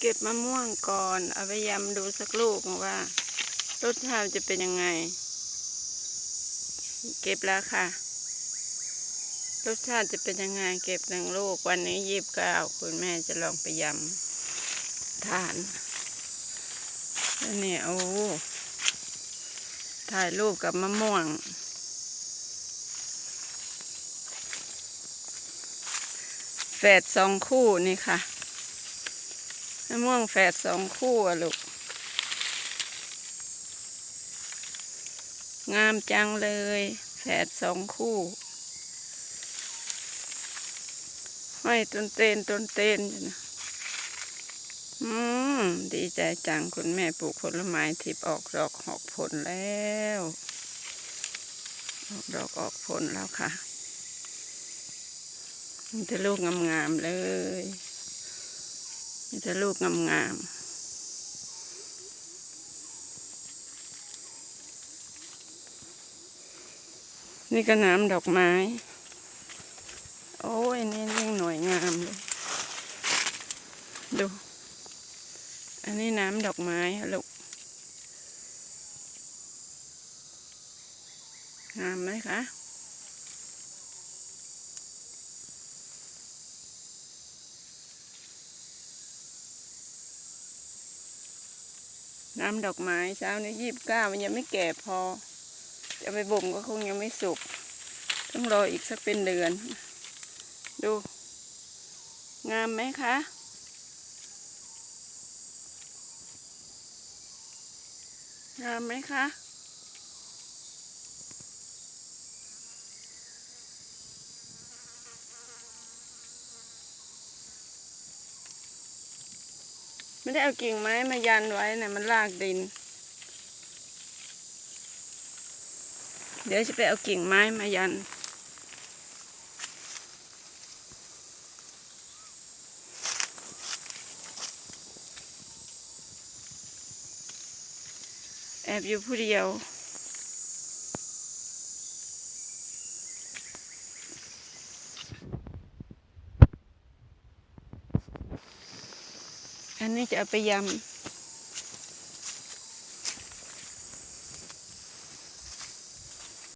เก็บมะม่วงก่อน เอาไปยำดูสักลูกว่ารสชาติจะเป็นยังไง เก็บแล้วค่ะ รสชาติจะเป็นยังไง เก็บหนึ่งลูกวันนี้ยีบเก้าคุณแม่จะลองไปยำทานแล้วเนี่ยโอ้ถ่ายรูปกับมะม่วง แฝดสองคู่นี่ค่ะ มะม่วงแฝดสองคู่อะลูก งามจังเลย แฝดสองคู่ ห้อยต้นเตนต้นเตนอยู่นะอืม ดีใจจังคุณแม่ปลูกผลไม้ทิพออกดอกออกผลแล้วออกดอกออกผลแล้วค่ะมีแต่ลูกงามๆเลย มีแต่ลูกงามๆนี่ก็น้ำดอกไม้ โอ้ยนี่ยิ่งหน่วยงามเลย ดู อันนี้น้ำดอกไม้ลูก งามไหมคะ น้ำดอกไม้เช้านี้ยี่สิบเก้ามันยังไม่แก่พอ จะไปบ่มก็คงยังไม่สุก ต้องรออีกสักเป็นเดือน ดู งามไหมคะ งามไหมคะ ไม่ได้เอากิ่งไม้มายันไว้นะมันลากดิน เดี๋ยวจะไปเอากิ่งไม้มายัน แอบอยู่ผู้เดียว อันนี้จะเอาไปยำ